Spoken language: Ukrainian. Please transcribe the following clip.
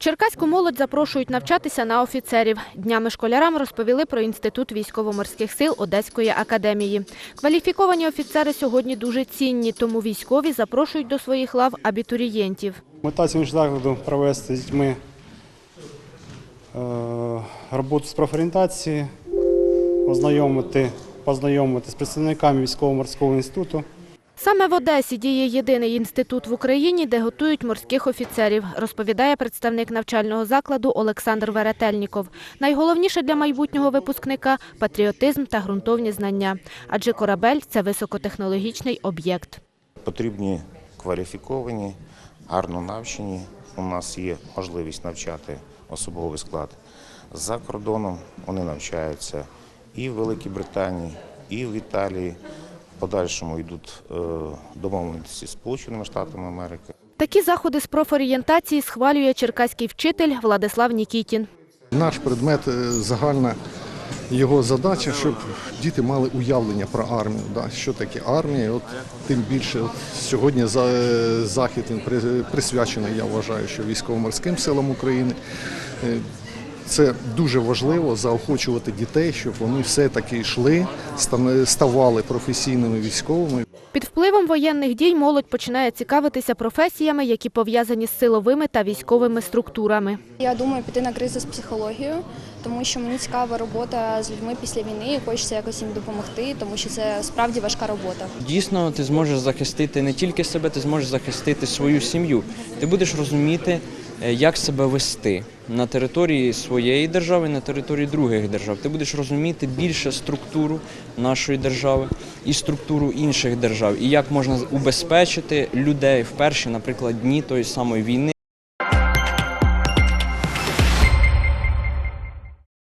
Черкаську молодь запрошують навчатися на офіцерів. Днями школярам розповіли про Інститут військово-морських сил Одеської академії. Кваліфіковані офіцери сьогодні дуже цінні, тому військові запрошують до своїх лав абітурієнтів. Мета сьогоднішнього заходу провести з дітьми е, роботу з профорієнтації, ознайомити, познайомити з представниками військово-морського інституту. Саме в Одесі діє єдиний інститут в Україні, де готують морських офіцерів, розповідає представник навчального закладу Олександр Веретельніков. Найголовніше для майбутнього випускника – патріотизм та ґрунтовні знання. Адже корабель – це високотехнологічний об'єкт. Потрібні кваліфіковані, гарно навчені. У нас є можливість навчати особовий склад за кордоном. Вони навчаються і в Великій Британії, і в Італії. Подальшому йдуть е, домовленості з Сполученими Штатами Америки. Такі заходи з профорієнтації схвалює черкаський вчитель Владислав Нікітін. Наш предмет е, загальна його задача, щоб діти мали уявлення про армію. Да, що таке армія. От тим більше от сьогодні за е, захід він при- присвячений, я вважаю, що військово-морським силам України. Це дуже важливо заохочувати дітей, щоб вони все-таки йшли, стане- ставали професійними військовими. Під впливом воєнних дій молодь починає цікавитися професіями, які пов'язані з силовими та військовими структурами. Я думаю піти на кризис психологію, тому що мені цікава робота з людьми після війни, і хочеться якось їм допомогти, тому що це справді важка робота. Дійсно, ти зможеш захистити не тільки себе, ти зможеш захистити свою сім'ю. Ти будеш розуміти, як себе вести на території своєї держави, на території других держав. Ти будеш розуміти більше структуру нашої держави і структуру інших держав, і як можна убезпечити людей в перші, наприклад, дні тої самої війни.